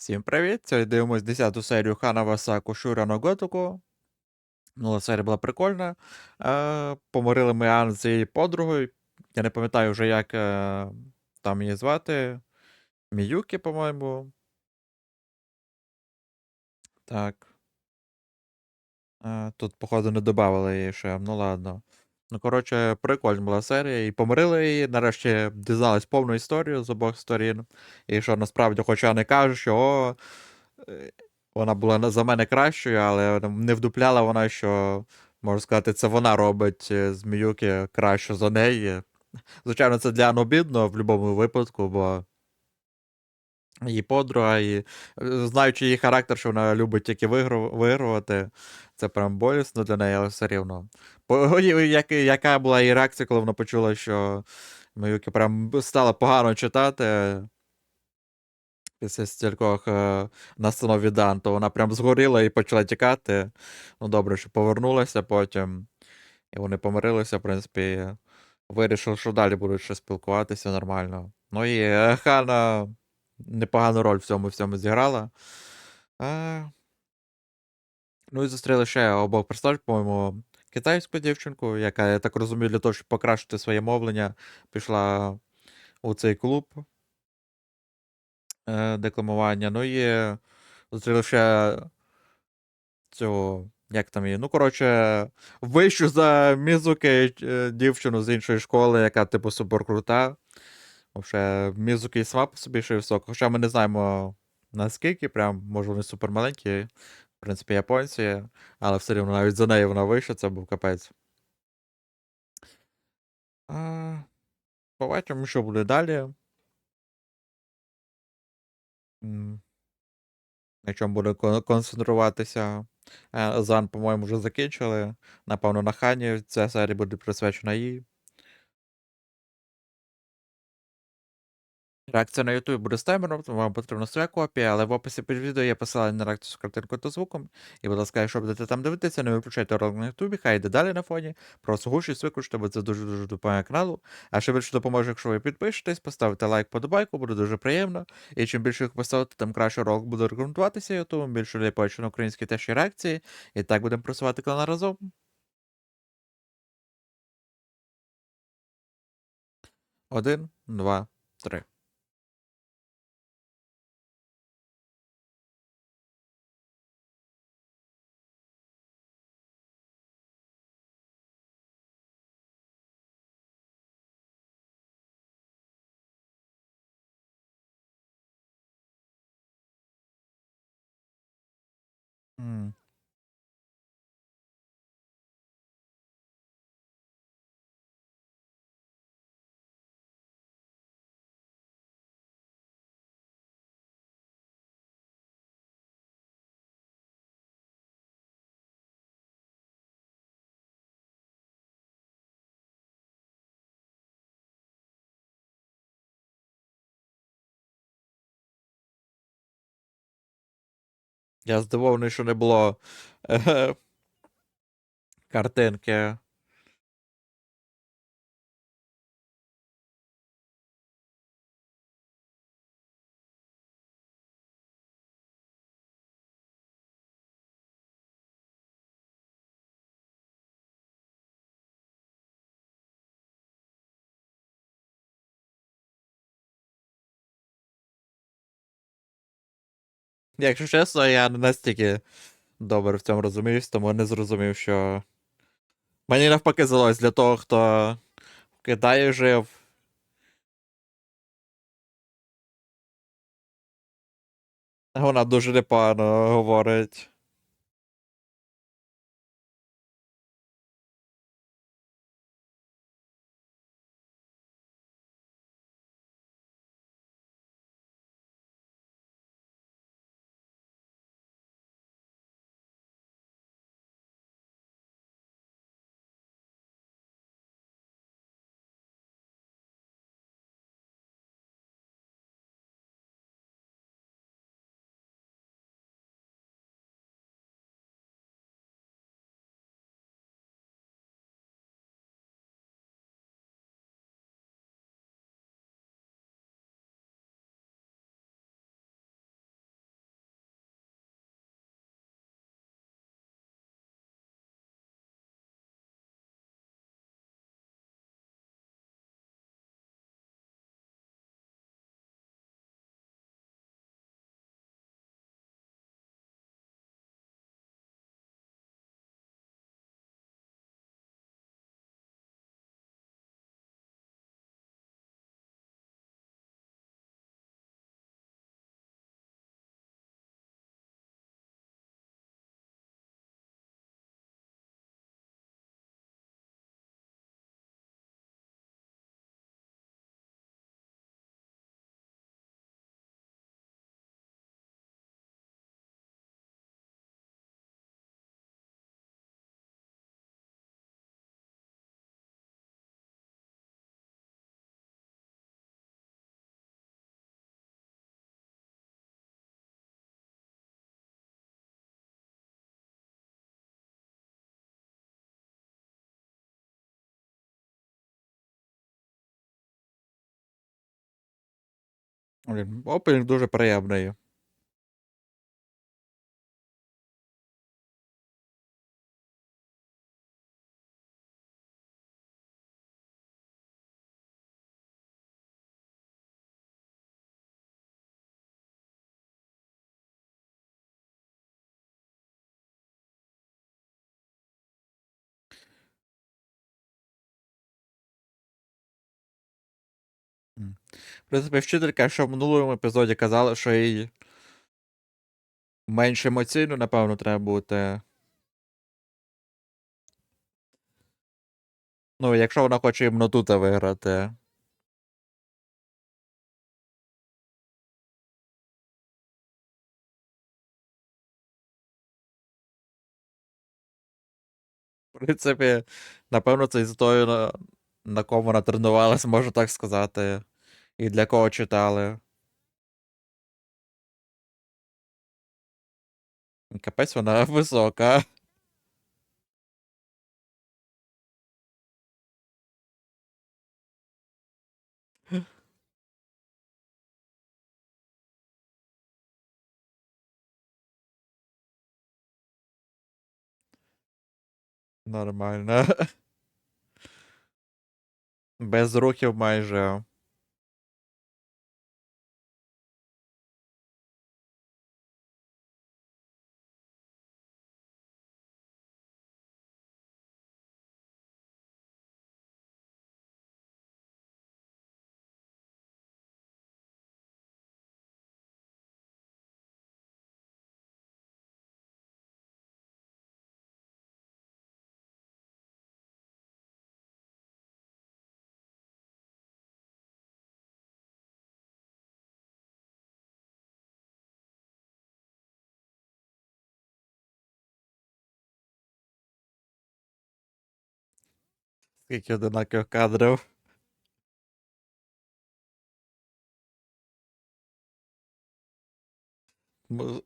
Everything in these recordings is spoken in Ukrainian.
Всім привіт! Сьогодні дивимось 10 серію Хана Васаку Шура на. Минула серія була прикольна. Е, помирили ми Ан з її подругою. Я не пам'ятаю вже, як е, там її звати. Міюкі, по-моєму. Так. Е, тут, походу, не додавали її ще. Ну ладно. Ну, коротше, прикольна була серія. І помирили її. Нарешті дізнались повну історію з обох сторін. І що насправді, хоча не кажуть, що о, е, вона була за мене кращою, але не вдупляла вона, що, можна сказати, це вона робить е, з Міюки краще за неї. Звичайно, це для Ан обідно в будь-якому випадку, бо її подруга, і е, знаючи її характер, що вона любить тільки вигру- вигравати, це прям болісно для неї, але все рівно. По, як, яка була її реакція, коли вона почула, що Міюкі прям стала погано читати після стількох е, настанов від Ан, то вона прям згоріла і почала тікати. Ну, добре, що повернулася потім. І вони помирилися, в принципі. Вирішили, що далі будуть ще спілкуватися нормально. Ну і е, Хана непогану роль в цьому всьому зіграла. Е, Ну і зустріли ще обох персонажів, по-моєму, китайську дівчинку, яка, я так розумію, для того, щоб покращити своє мовлення, пішла у цей клуб е, декламування. Ну і зустріли ще цього. Як там її? Ну, коротше, вищу за Мізуки е, дівчину з іншої школи, яка, типу, суперкрута. Вообще, Мізуки і сама по собі ще й висока. Хоча ми не знаємо наскільки, прям, може, вони супермаленькі, в принципі, японці, але все рівно навіть за нею вона вища, це був капець. А, побачимо, що буде далі. На чому буде концентруватися. Е, Зан, по-моєму, вже закінчили. Напевно, на Хані ця серія буде присвячена їй. Реакція на YouTube буде з таймером, вам потрібна своя копія, але в описі під відео є посилання на реакцію з картинкою та звуком. І, будь ласка, якщо будете там дивитися, не виключайте ролик на YouTube, хай йде далі на фоні. Просто гучність виключте, бо це дуже-дуже допомагає каналу. А ще більше допоможе, якщо ви підпишетесь, поставите лайк, подобайку, буде дуже приємно. І чим більше їх поставити, тим краще ролик буде рекомендуватися YouTube, більше людей побачить на українській теж і реакції. І так будемо просувати канал разом. Один, два, три. Я здивований, що не було е, картинки. Якщо чесно, я не настільки добре в цьому розуміюсь, тому не зрозумів, що. Мені навпаки здалось для того, хто в Китаї жив. Вона дуже непогано говорить. Блін, опенінг дуже приємний. Принципі, вчителька, що в минулому епізоді казала, що їй менш емоційно, напевно, треба бути. Ну, якщо вона хоче іменно тут виграти. В принципі, напевно, це із тою, на, на кому вона тренувалась, можу так сказати. І для кого читали. Капець вона висока. Нормально. Без рухів майже. Скільки одинакових кадрів.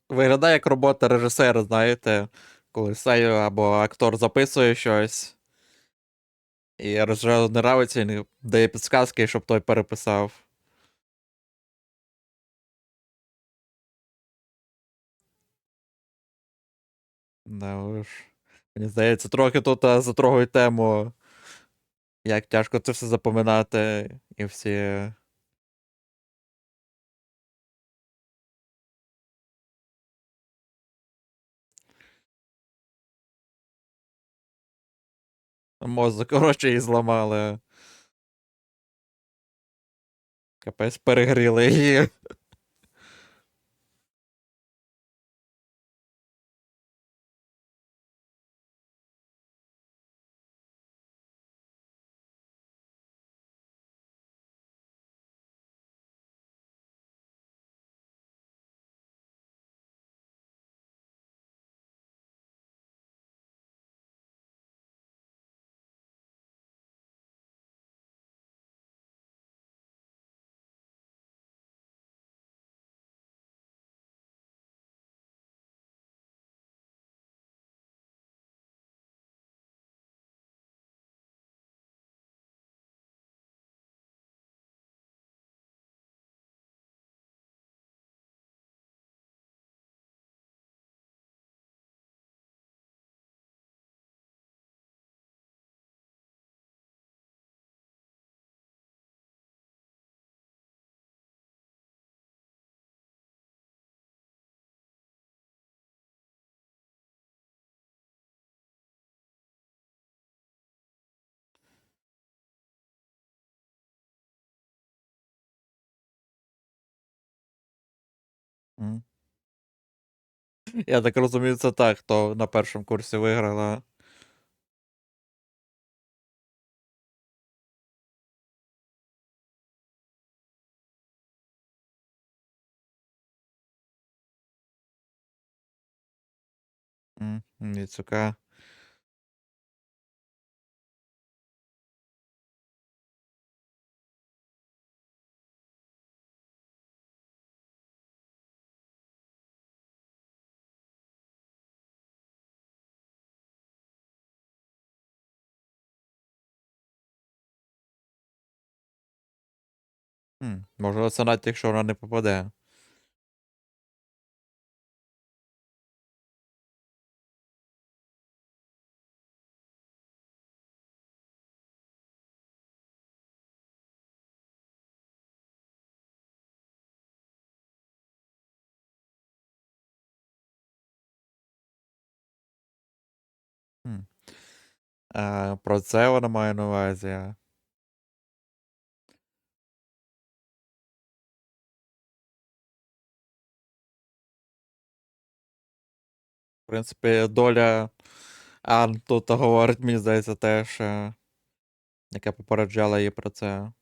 Виглядає як робота режисера, знаєте, коли сею або актор записує щось. І режисеру не нравиться, і дає підсказки, щоб той переписав. Да уж. Мені здається, трохи тут а, затрогують тему, як тяжко це все запоминати, і всі. Мозок, коротше, її зламали. Капець перегріли її. Я так розумію, це так, хто на першому курсі виграла. М, Міцука. Хм, Можливо, це навіть якщо вона не попаде. А, про це вона має на увазі. В принципі, доля Ан тут говорить, мені здається, теж, яка попереджала її про це.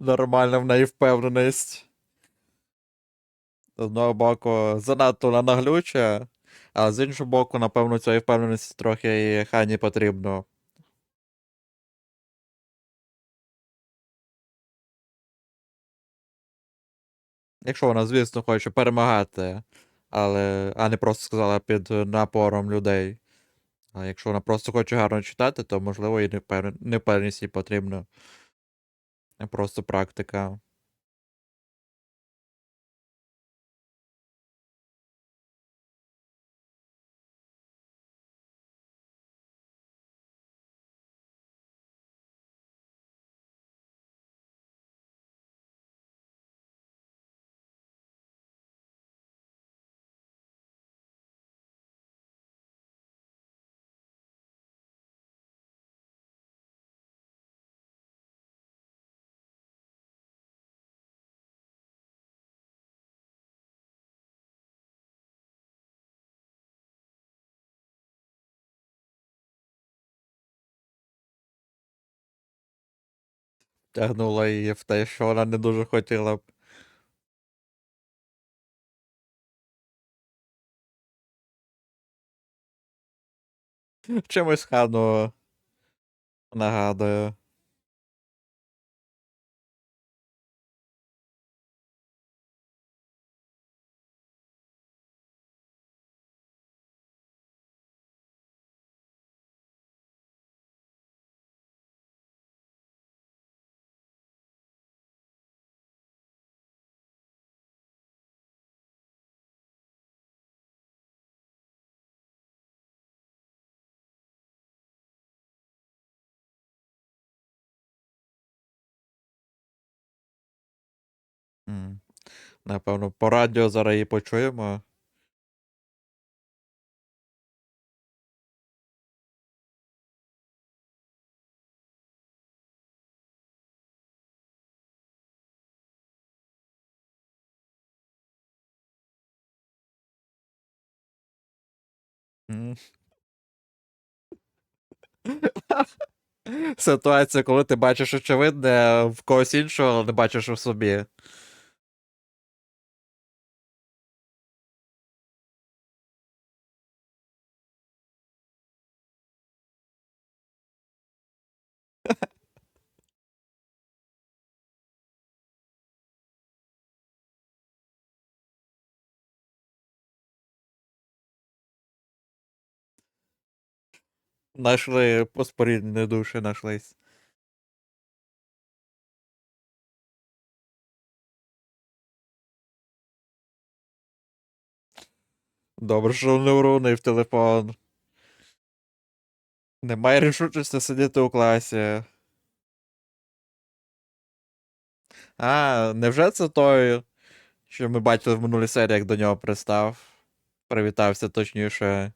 Нормальна в неї впевненість. З одного боку, занадто наглюча, а з іншого боку, напевно, цієї впевненості трохи і Хані потрібно. Якщо вона, звісно, хоче перемагати, але, а не просто сказала під напором людей. А якщо вона просто хоче гарно читати, то можливо і непевність їй потрібна. Просто практика. Тягнула її в те, що вона не дуже хотіла б. Чимось хану нагадує. Напевно, по радіо зараз її почуємо. М. Ситуація, коли ти бачиш очевидне в когось іншого, але не бачиш у собі. Нашли поспорідні душі нашлись. Добре, що не врунив телефон. Немає рішучості сидіти у класі. А, невже це той, що ми бачили в минулій серії, як до нього пристав? Привітався точніше.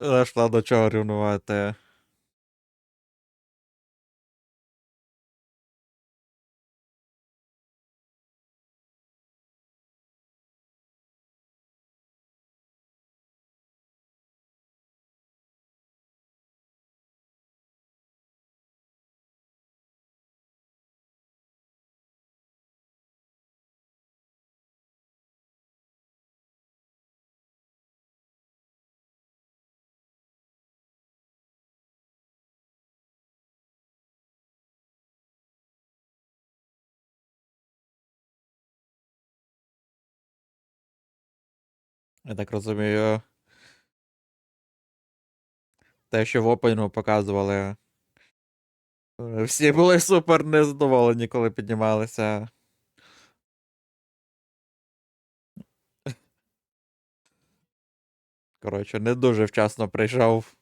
Знайшла до чого рівнувати. Я так розумію. Те, що в опенгу показували. е, Всі були супер незадоволені, коли піднімалися. Коротше, не дуже вчасно прийшов.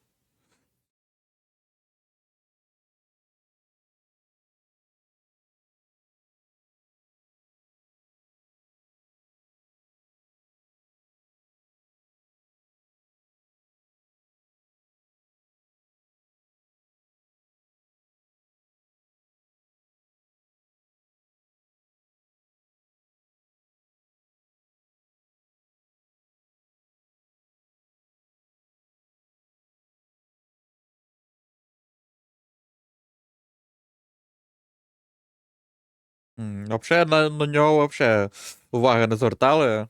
М, Вообще на, на нього вообще уваги не звертали.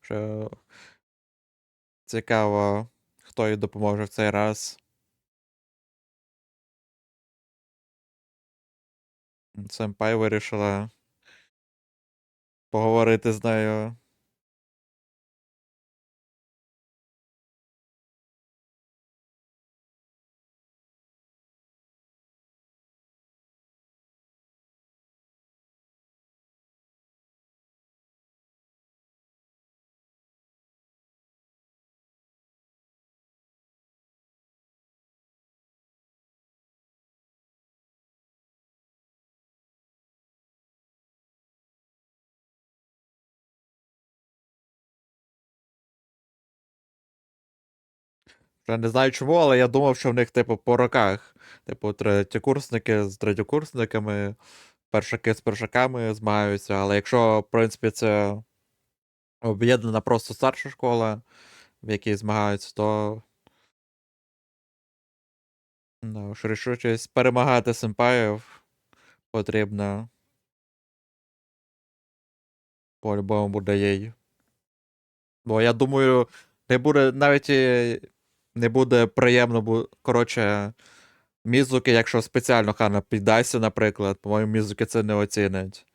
Що цікаво, хто їй допоможе в цей раз. Сенпай вирішила поговорити з нею. Вже не знаю чому, але я думав, що в них, типу, по роках. Типу, третєкурсники з третєкурсниками, першаки з першаками змагаються. Але якщо, в принципі, це об'єднана просто старша школа, в якій змагаються, то. Ну, ж рішучість перемагати симпаїв потрібно. По-любому буде їй. Бо я думаю, не буде навіть не буде приємно, бо, коротше, Мізуки, якщо спеціально Хана піддасться, наприклад, по-моєму, Мізуки це не оцінить.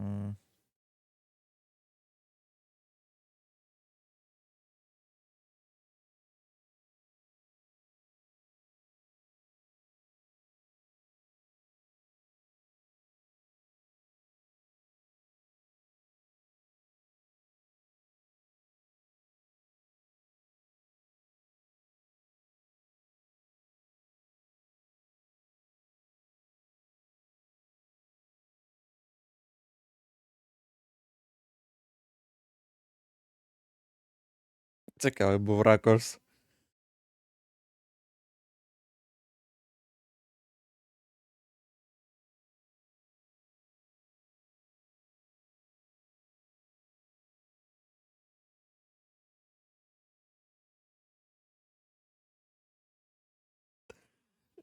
М. Цікавий був ракурс.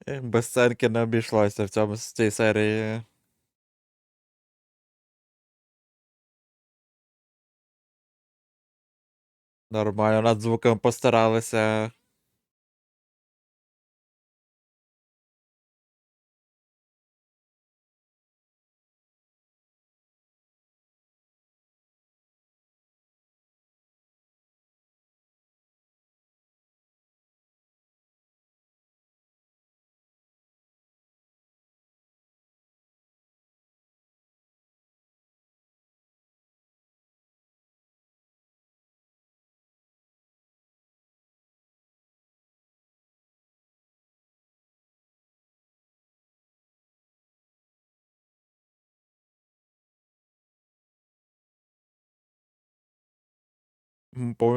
Е, Без сценки не обійшлося в цьому в цій серії. Нормально, над звуком постаралися.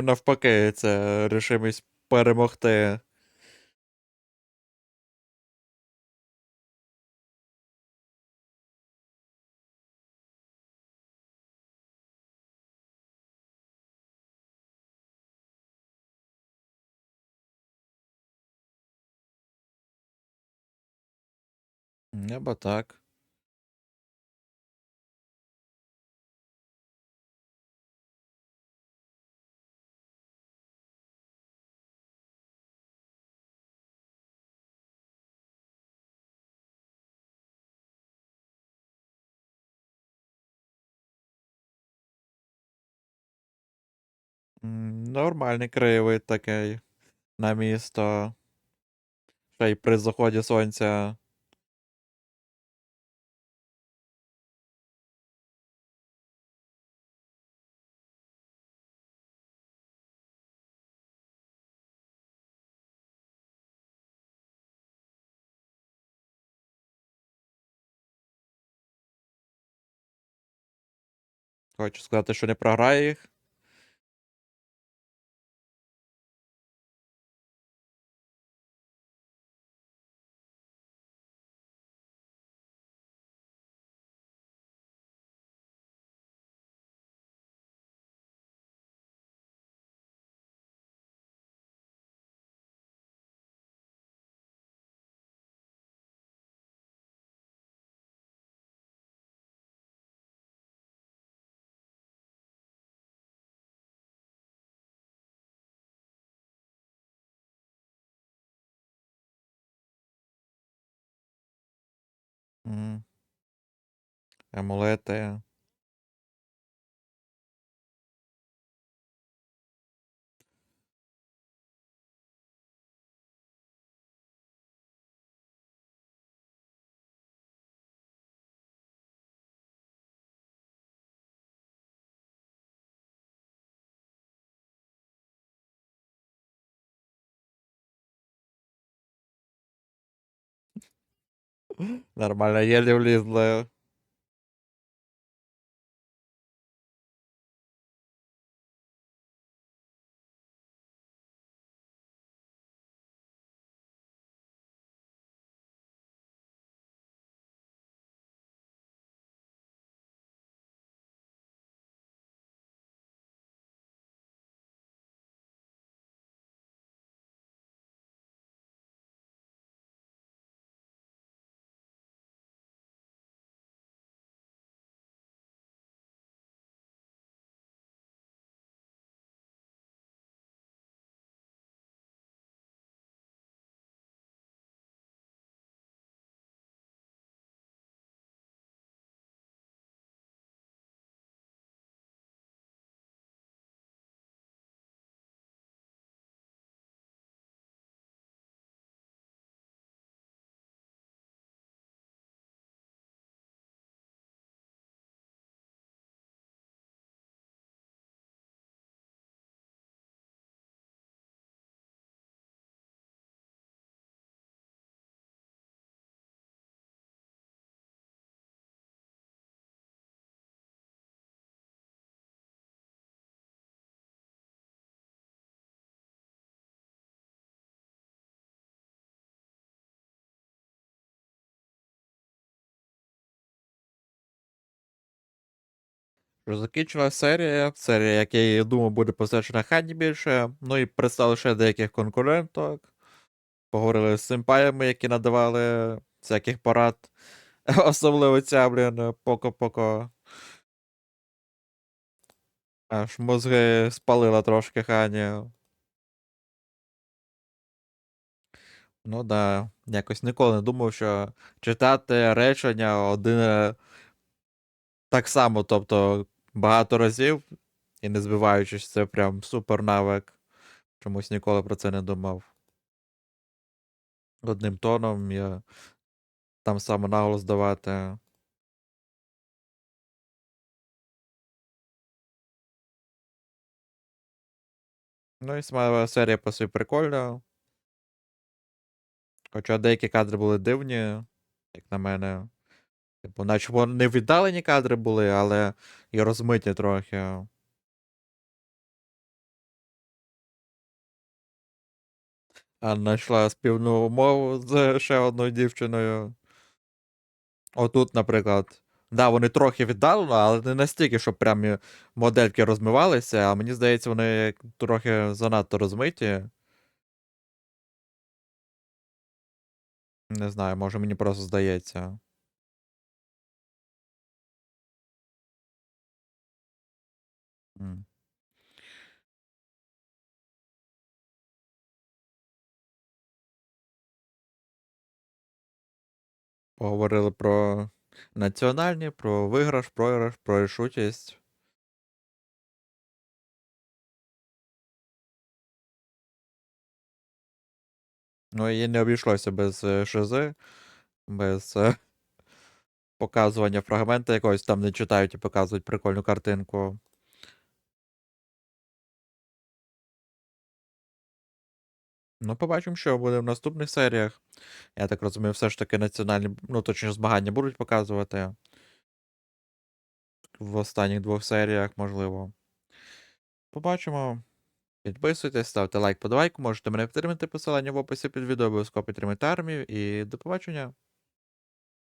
Навпаки, це рішимість перемогти. Або так. Нормальний краєвид такий на місто. Ще й при заході сонця. Хочу сказати, що не програє їх. М. Амулети. Нормально, єлі влізли. Закінчилась серія. Серія, як я і думав, буде посвячена Хані більше. Ну і представили ще деяких конкуренток. Поговорили з симпаями, які надавали всяких порад. Особливо ця, блін, поко-поко. Аж мозги спалила трошки Хані. Ну да, якось ніколи не думав, що читати речення один е, так само, тобто багато разів і не збиваючись, це прям супер навик. Чомусь ніколи про це не думав. Одним тоном я там саме наголос давати. Ну і сама серія по собі прикольна. Хоча деякі кадри були дивні, як на мене. Типу, наче не віддалені кадри були, але і розмиті трохи. А знайшла співну мову з ще одною дівчиною. Отут, наприклад. Да, вони трохи віддалено, але не настільки, щоб прям модельки розмивалися, а мені здається, вони трохи занадто розмиті. Не знаю, може мені просто здається. Поговорили про національні, про виграш, програш, про рішучість. Ну, і не обійшлося без е, шизи, без е, показування фрагмента якогось там не читають і показують прикольну картинку. Ну, побачимо, що буде в наступних серіях. Я так розумію, все ж таки національні, ну, точніше, змагання будуть показувати. В останніх двох серіях, можливо. Побачимо. Підписуйтесь, ставте лайк, подавайку, можете мене підтримати посилання в описі під відео, обов'язково підтримайте армію і до побачення.